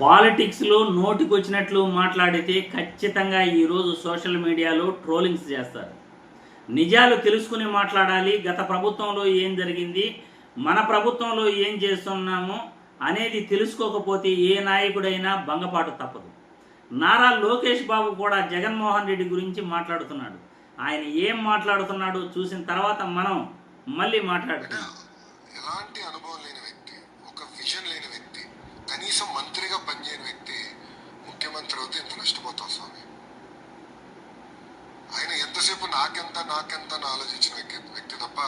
పాలిటిక్స్లో నోటికొచ్చినట్లు మాట్లాడితే ఖచ్చితంగా ఈరోజు సోషల్ మీడియాలో ట్రోలింగ్స్ చేస్తారు. నిజాలు తెలుసుకుని మాట్లాడాలి. గత ప్రభుత్వంలో ఏం జరిగింది? మన ప్రభుత్వంలో ఏం చేస్తున్నాము అనేది తెలుసుకోకపోతే ఏ నాయకుడైనా భంగపాటు తప్పదు. నారా లోకేష్ బాబు కూడా జగన్మోహన్ రెడ్డి గురించి మాట్లాడుతున్నాడు. ఆయన ఏం మాట్లాడుతున్నాడో చూసిన తర్వాత మనం మళ్ళీ మాట్లాడుతున్నాం ఎలాంటి అనుభవం లేని వ్యక్తి ఒక విజన్ లేని వ్యక్తి కనీసం మంత్రిగా పనిచేయని వ్యక్తి ముఖ్యమంత్రి ఇంత స్వామి? ఆయన ఎంతసేపు నాకెంత నాకెంత అని ఆలోచించిన వ్యక్తి వ్యక్తి తప్ప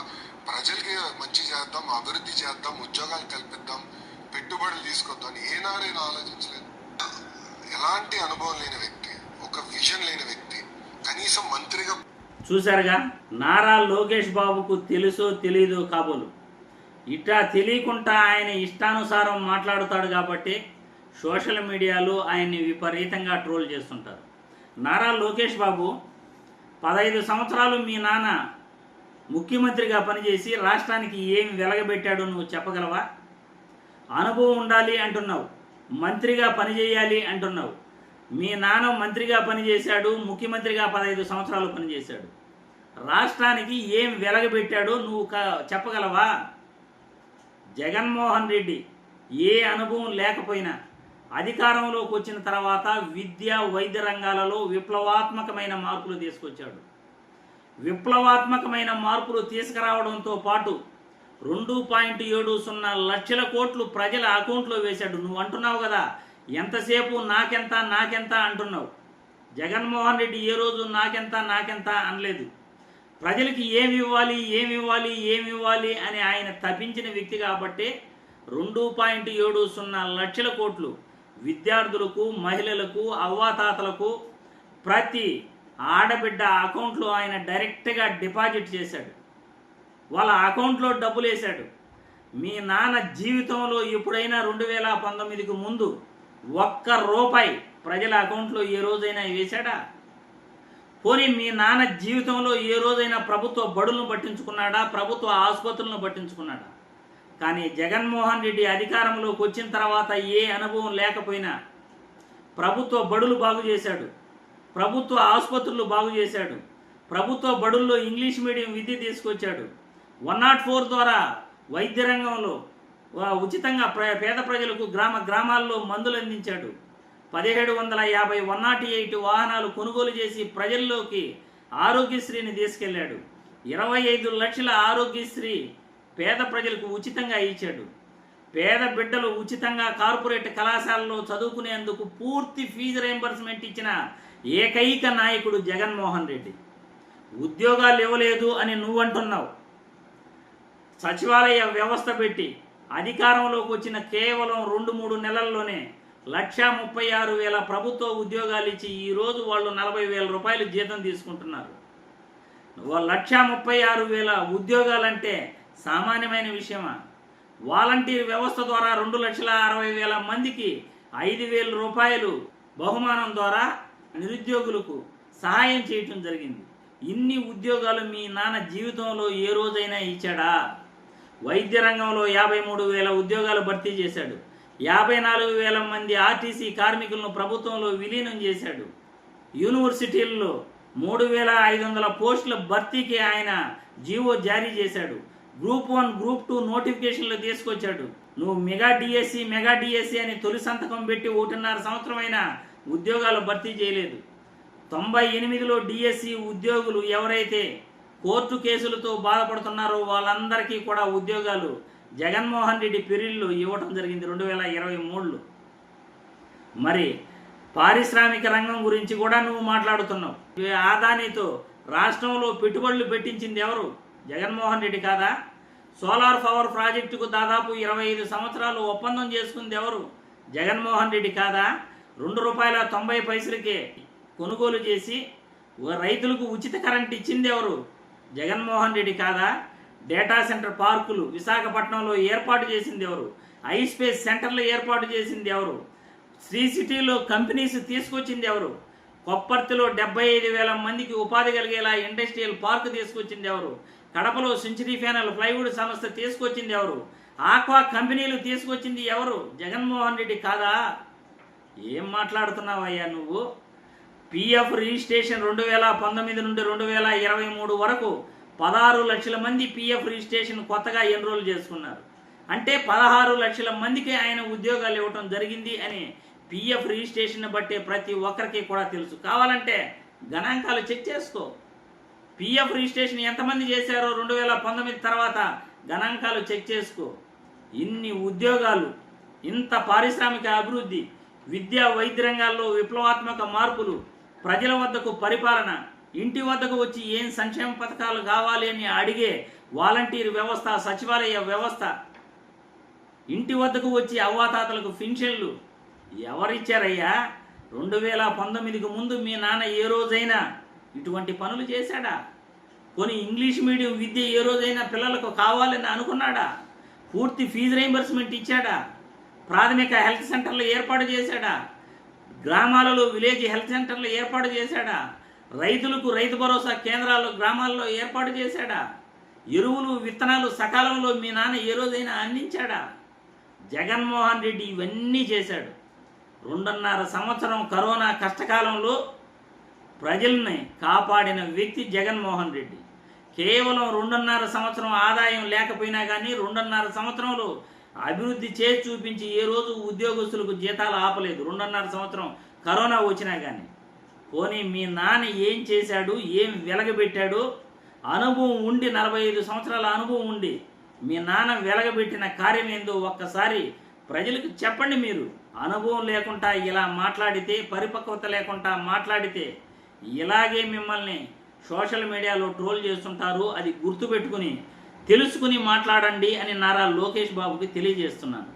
ప్రజలకి మంచి చేద్దాం అభివృద్ధి చేద్దాం ఉద్యోగాలు కల్పిద్దాం పెట్టుబడులు తీసుకొద్దాం అని ఏనాడైనా ఆలోచించలేదు. ఎలాంటి అనుభవం లేని వ్యక్తి ఒక విజన్ లేని వ్యక్తి కనీసం మంత్రిగా చూశారుగా నారా లోకేష్ బాబుకు తెలుసో తెలీదు కాబోలు. ఇట్లా తెలియకుండా ఆయన ఇష్టానుసారం మాట్లాడుతాడు కాబట్టి సోషల్ మీడియాలో ఆయన్ని విపరీతంగా ట్రోల్ చేస్తుంటారు. నారా లోకేష్ బాబు పదహైదు సంవత్సరాలు మీ నాన్న ముఖ్యమంత్రిగా పనిచేసి రాష్ట్రానికి ఏం వెలగబెట్టాడో నువ్వు చెప్పగలవా? అనుభవం ఉండాలి అంటున్నావు. మంత్రిగా పనిచేయాలి అంటున్నావు. మీ నాన్న మంత్రిగా పనిచేశాడు ముఖ్యమంత్రిగా పదహైదు సంవత్సరాలు పనిచేశాడు. రాష్ట్రానికి ఏం వెలగబెట్టాడో నువ్వు క- చెప్పగలవా? జగన్మోహన్ రెడ్డి ఏ అనుభవం లేకపోయినా అధికారంలోకి వచ్చిన తర్వాత విద్య వైద్య రంగాలలో విప్లవాత్మకమైన మార్పులు తీసుకొచ్చాడు. విప్లవాత్మకమైన మార్పులు తీసుకురావడంతో పాటు రెండు పాయింట్ ఏడు సున్నా లక్షల కోట్లు ప్రజల అకౌంట్లో వేశాడు. నువ్వు అంటున్నావు కదా ఎంతసేపు నాకెంత నాకెంత అంటున్నావు. జగన్మోహన్ రెడ్డి ఏ రోజు నాకెంత నాకెంత అనలేదు. ప్రజలకి ఏమి ఇవ్వాలి ఏమి ఇవ్వాలి ఏమి ఇవ్వాలి అని ఆయన తప్పించిన వ్యక్తి కాబట్టి రెండు పాయింట్ ఏడు సున్నా లక్షల కోట్లు విద్యార్థులకు మహిళలకు అవ్వాతాతలకు ప్రతి ఆడబిడ్డ అకౌంట్లో ఆయన డైరెక్ట్గా డిపాజిట్ చేశాడు. వాళ్ళ అకౌంట్లో డబ్బులు వేశాడు. మీ నాన్న జీవితంలో ఎప్పుడైనా రెండు వేల పంతొమ్మిదికి ముందు ఒక్క రూపాయి ప్రజల అకౌంట్లో ఏ రోజైనా వేశాడా? పోనీ మీ నాన్న జీవితంలో ఏ రోజైనా ప్రభుత్వ బడులను పట్టించుకున్నాడా? ప్రభుత్వ ఆసుపత్రులను పట్టించుకున్నాడా? కానీ జగన్మోహన్ రెడ్డి అధికారంలోకి వచ్చిన తర్వాత ఏ అనుభవం లేకపోయినా ప్రభుత్వ బడులు బాగు చేశాడు. ప్రభుత్వ ఆసుపత్రులు బాగు చేశాడు. ప్రభుత్వ బడుల్లో ఇంగ్లీష్ మీడియం విద్య తీసుకొచ్చాడు. వన్ నాట్ ఫోర్ ద్వారా వైద్య రంగంలో ఉచితంగా ప్ర పేద ప్రజలకు గ్రామ గ్రామాల్లో మందులు అందించాడు. పదిహేడు వందల యాభై వన్ నాట్ ఎయిట్ వాహనాలు కొనుగోలు చేసి ప్రజల్లోకి ఆరోగ్యశ్రీని తీసుకెళ్ళాడు ఇరవై ఐదు లక్షల ఆరోగ్యశ్రీ పేద ప్రజలకు ఉచితంగా ఇచ్చాడు. పేద బిడ్డలు ఉచితంగా కార్పొరేట్ కళాశాలలో చదువుకునేందుకు పూర్తి ఫీజు రీంబర్స్మెంట్ ఇచ్చిన ఏకైక నాయకుడు జగన్మోహన్ రెడ్డి. ఉద్యోగాలు ఇవ్వలేదు అని నువ్వంటున్నావు. సచివాలయ వ్యవస్థ పెట్టి అధికారంలోకి వచ్చిన కేవలం రెండు మూడు నెలల్లోనే లక్షా ముప్పై ఆరు వేల ప్రభుత్వ ఉద్యోగాలు ఇచ్చి ఈరోజు వాళ్ళు నలభై వేల రూపాయలు జీతం తీసుకుంటున్నారు. లక్షా ముప్పై ఆరు వేల ఉద్యోగాలంటే సామాన్యమైన విషయమా? వాలంటీర్ వ్యవస్థ ద్వారా రెండు లక్షల అరవై వేల మందికి ఐదు వేల రూపాయలు బహుమానం ద్వారా నిరుద్యోగులకు సహాయం చేయటం జరిగింది. ఇన్ని ఉద్యోగాలు మీ నాన్న జీవితంలో ఏ రోజైనా ఇచ్చాడా? వైద్య రంగంలో యాభై మూడు వేల ఉద్యోగాలు భర్తీ చేశాడు. యాభై నాలుగు వేల మంది ఆర్టీసీ కార్మికులను ప్రభుత్వంలో విలీనం చేశాడు. యూనివర్సిటీల్లో మూడు వేల ఐదు వందల పోస్టుల భర్తీకి ఆయన జీవో జారీ చేశాడు. గ్రూప్ వన్ గ్రూప్ టూ నోటిఫికేషన్లు తీసుకొచ్చాడు. నువ్వు మెగా డిఎస్సి మెగా డిఎస్సి అని తొలి సంతకం పెట్టి ఒకటిన్నర సంవత్సరమైన ఉద్యోగాలు భర్తీ చేయలేదు. తొంభై ఎనిమిదిలో డిఎస్సి ఉద్యోగులు ఎవరైతే కోర్టు కేసులతో బాధపడుతున్నారో వాళ్ళందరికీ కూడా ఉద్యోగాలు జగన్మోహన్ రెడ్డి పీరియడ్లో ఇవ్వటం జరిగింది రెండు వేల ఇరవై మూడులో. మరి పారిశ్రామిక రంగం గురించి కూడా నువ్వు మాట్లాడుతున్నావు. ఈ ఆదానితో రాష్ట్రంలో పెట్టుబడులు పెట్టించింది ఎవరు? జగన్మోహన్ రెడ్డి కాదా? సోలార్ పవర్ ప్రాజెక్టుకు దాదాపు ఇరవై ఐదు సంవత్సరాలు ఒప్పందం చేసుకుంది ఎవరు? జగన్మోహన్ రెడ్డి కాదా? రెండు రూపాయల తొంభై పైసలకే కొనుగోలు చేసి రైతులకు ఉచిత కరెంట్ ఇచ్చింది ఎవరు? జగన్మోహన్ రెడ్డి కాదా? డేటా సెంటర్ పార్కులు విశాఖపట్నంలో ఏర్పాటు చేసింది ఎవరు? ఐస్పేస్ సెంటర్లు ఏర్పాటు చేసింది ఎవరు? శ్రీ సిటీలో కంపెనీస్ తీసుకొచ్చింది ఎవరు? కొప్పర్తిలో డెబ్బై ఐదు వేల మందికి ఉపాధి కలిగేలా ఇండస్ట్రియల్ పార్క్ తీసుకొచ్చింది ఎవరు? కడపలో సెంచరీ ఫ్యానల్ ప్లైవుడ్ సంస్థ తీసుకొచ్చింది ఎవరు? ఆక్వా కంపెనీలు తీసుకొచ్చింది ఎవరు? జగన్మోహన్ రెడ్డి కాదా? ఏం మాట్లాడుతున్నావయ్యా నువ్వు? పిఎఫ్ రిజిస్ట్రేషన్ రెండు వేల పంతొమ్మిది నుండి రెండు వేల ఇరవై మూడు వరకు పదహారు లక్షల మంది పిఎఫ్ రిజిస్ట్రేషన్ కొత్తగా ఎన్రోల్ చేసుకున్నారు. అంటే పదహారు లక్షల మందికి ఆయన ఉద్యోగాలు ఇవ్వటం జరిగింది అని పిఎఫ్ రిజిస్ట్రేషన్ బట్టే ప్రతి ఒక్కరికి కూడా తెలుసు. కావాలంటే గణాంకాలు చెక్ చేసుకో. పిఎఫ్ రిజిస్ట్రేషన్ ఎంతమంది చేశారో రెండు వేల పంతొమ్మిది తర్వాత గణాంకాలు చెక్ చేసుకో. ఇన్ని ఉద్యోగాలు ఇంత పారిశ్రామిక అభివృద్ధి విద్యా వైద్య రంగాల్లో విప్లవాత్మక మార్పులు ప్రజల వద్దకు పరిపాలన ఇంటి వద్దకు వచ్చి ఏం సంక్షేమ పథకాలు కావాలి అని అడిగే వాలంటీర్ వ్యవస్థ సచివాలయ వ్యవస్థ. ఇంటి వద్దకు వచ్చి అవ్వాతాతలకు ఫిన్షన్లు ఎవరిచ్చారయ్యా? రెండు వేల పంతొమ్మిదికి ముందు మీ నాన్న ఏ రోజైనా ఇటువంటి పనులు చేశాడా? కొని ఇంగ్లీష్ మీడియం విద్య ఏ రోజైనా పిల్లలకు కావాలని అనుకున్నాడా? పూర్తి ఫీజు రీంబర్స్మెంట్ ఇచ్చాడా? ప్రాథమిక హెల్త్ సెంటర్లు ఏర్పాటు చేశాడా? గ్రామాలలో విలేజ్ హెల్త్ సెంటర్లు ఏర్పాటు చేశాడా? రైతులకు రైతు భరోసా కేంద్రాలు గ్రామాల్లో ఏర్పాటు చేశాడా? ఎరువులు విత్తనాలు సకాలంలో మీ నాన్న ఏ రోజైనా అందించాడా? జగన్మోహన్ రెడ్డి ఇవన్నీ చేశాడు. రెండున్నర సంవత్సరం కరోనా కష్టకాలంలో ప్రజల్ని కాపాడిన వ్యక్తి జగన్మోహన్ రెడ్డి. కేవలం రెండున్నర సంవత్సరం ఆదాయం లేకపోయినా కానీ రెండున్నర సంవత్సరంలో అభివృద్ధి చేసి చూపించి ఏ రోజు ఉద్యోగస్తులకు జీతాలు ఆపలేదు. రెండున్నర సంవత్సరం కరోనా వచ్చినా కానీ పోనీ మీ నాన్న ఏం చేశాడు? ఏం వెలగబెట్టాడు? అనుభవం ఉండి నలభై ఐదు సంవత్సరాల అనుభవం ఉండి మీ నాన్న వెలగబెట్టిన కార్యం ఏందో ఒక్కసారి ప్రజలకు చెప్పండి మీరు. అనుభవం లేకుండా ఇలా మాట్లాడితే పరిపక్వత లేకుండా మాట్లాడితే ఇలాగే మిమ్మల్ని సోషల్ మీడియాలో ట్రోల్ చేస్తుంటారు అది గుర్తుపెట్టుకుని తెలుసుకుని మాట్లాడండి అని నారా లోకేష్ బాబుకి తెలియజేస్తున్నాను.